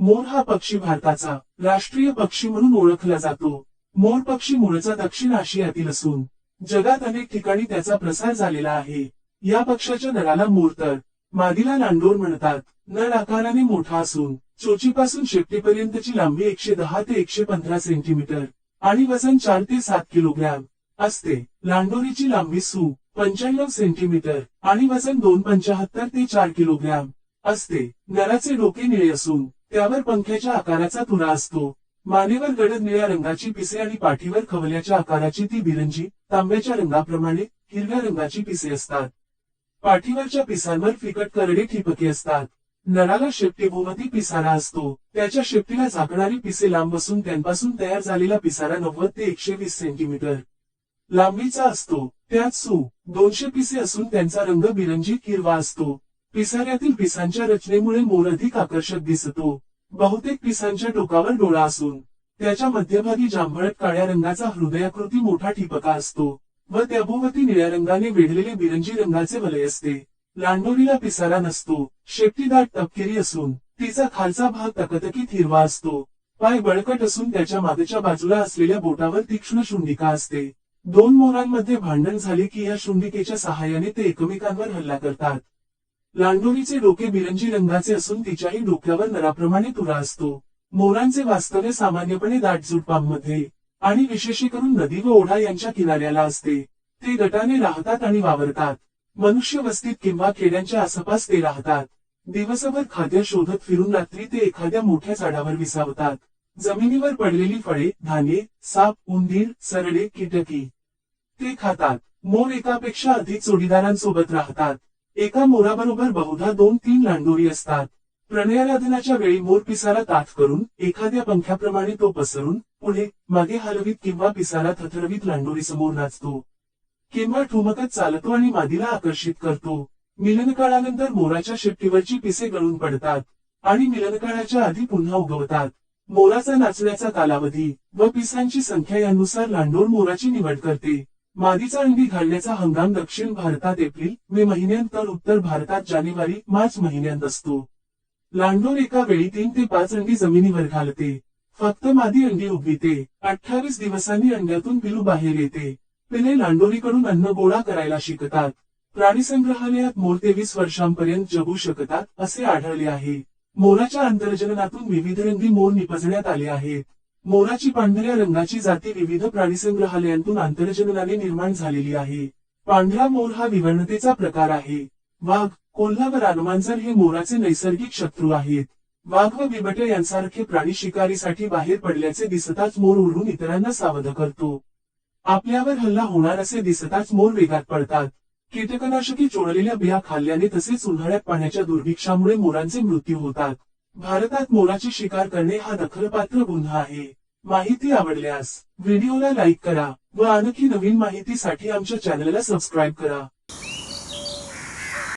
मोर हा पक्षी भारताचा राष्ट्रीय पक्षी म्हणून ओळखला जातो. मोर पक्षी मूळचा दक्षिण आशियातील असून जगात अनेक ठिकाणी त्याचा प्रसार झालेला आहे. या पक्षाच्या नराला मोर तर मादीला लांडोर म्हणतात. नर आकाराने मोठा असून चोचीपासून शेपटीपर्यंतची लांबी एकशे दहा ते एकशे पंधरा सेंटीमीटर आणि वजन चार ते सात किलोग्रॅम असते. लांडोरीची लांबी सू पंच्याण्णव सेंटीमीटर आणि वजन दोन पंचाहत्तर ते चार किलोग्रॅम असते. नराचे डोके निळे असून त्यावर पंख्याच्या आकाराचा तुरा असतो. मानेवर गडद निळ्या रंगाची पिसे आणि पाठीवर खवल्याच्या आकाराची ती बिरंजी तांब्याच्या रंगाप्रमाणे हिरव्या रंगाची पिसे असतात. पाठीवरच्या पिसांवर फिकट करडे ठिपके असतात. नराला शेपटीभोवती पिसारा असतो. त्याच्या शेपटीला झाकणारी पिसे लांब असून त्यांपासून तयार झालेला पिसारा नव्वद ते एकशे वीस सेंटीमीटर. लांबीचा असतो. त्यात सू दोनशे पिसे असून त्यांचा रंग बिरंजी हिरवा असतो. पिसाऱ्यातील पिसांच्या रचनेमुळे मोर अधिक आकर्षक दिसतो. बहुतेक पिसांच्या टोकावर डोळा असून त्याच्या मध्यभागी जांभळट काळ्या रंगाचा हृदयाकृती मोठा ठिपका असतो व त्याभोवती निळ्या रंगाने वेढलेले बिरंजी रंगाचे वलय असते. लांडोरीला पिसारा नसतो शेपटी दाट तपकिरी असून तिचा खालचा भाग तकतकीत हिरवा असतो. पाय बळकट असून त्याच्या मागच्या बाजूला असलेल्या बोटावर तीक्ष्ण शुंडिका असते. दोन मोरांमध्ये भांडण झाले की या शुंडिकेच्या सहाय्याने ते एकमेकांवर हल्ला करतात. लांडोरीचे डोके बिरंजी रंगाचे असून तिच्याही डोक्यावर नराप्रमाणे तुरा असतो. मोरांचे वास्तव्य सामान्यपणे दाटझुडपांमध्ये आणि विशेषीकरून नदी व ओढा यांच्या किनाऱ्याला असते. ते गटाने राहतात आणि वावरतात. मनुष्य वस्तीत किंवा खेड्यांच्या आसपास ते राहतात. दिवसभर खाद्य शोधत फिरून रात्री ते एखाद्या मोठ्या झाडावर विसावतात. जमिनीवर पडलेली फळे धान्ये साप उंदीर सरडे कीटकी ते खातात. मोर एकापेक्षा अधिक जोडीदारांसोबत राहतात. एका मोराबरोबर बहुधा दोन तीन लांडोरी असतात. प्रणयाराधनाच्या वेळी मोर पिसारा ताठ करून एखाद्या पंख्याप्रमाणे तो पसरून पुढे मागे हलवीत किंवा पिसारा थथरवीत लांडोरी समोर नाचतो. किंवा ठुमकत चालतो आणि मादीला आकर्षित करतो. मिलनकाळानंतर मोराच्या शेपटीवरची पिसे गळून पडतात आणि मिलनकाळाच्या आधी पुन्हा उगवतात. मोराचा नाचण्याचा कालावधी व पिसांची संख्या यानुसार लांडोर मोराची निवड करते. मादीचा अंडी घालण्याचा हंगाम दक्षिण भारतात एप्रिल मे महिन्यात तर उत्तर भारतात जानेवारी मार्च महिन्यात असतो. लांडोर एका वेळी तीन ते पाच अंडी जमिनीवर घालते. फक्त मादी अंडी उभीते अठ्ठावीस दिवसांनी अंड्यातून पिलू बाहेर येते. पिले लांडोरीकडून अन्न गोळा करायला शिकतात. प्राणी संग्रहालयात मोर तेवीस वर्षांपर्यंत जगू शकतात असे आढळले आहे. मोराच्या अंतर्जननातून विविध रंगी मोर निपजण्यात आले आहेत. मोराची पांढऱ्या रंगाची जाती विविध प्राणी संग्रहालयांतून आंतरजननाने निर्माण झालेली आहे. पांढरा मोर हा विवरणतेचा प्रकार आहे. वाघ कोल्हा व रानमांजर हे मोराचे नैसर्गिक शत्रू आहेत. वाघ व बिबटे यांसारखे प्राणी शिकारीसाठी बाहेर पडल्याचे दिसताच मोर उडून इतरांना सावध करतो. आपल्यावर हल्ला होणार असे दिसताच मोर वेगात पडतात. कीटकनाशकी चोळलेल्या बिया खाल्ल्याने तसेच उन्हाळ्यात पाण्याच्या दुर्भिक्षामुळे मोरांचे मृत्यू होतात. भारतात मोराची शिकार करणे हा दखलपात्र गुन्हा आहे. माहिती आवडल्यास व्हिडिओला लाईक करा व आणखी नवीन माहितीसाठी आमच्या चॅनलला सबस्क्राईब करा.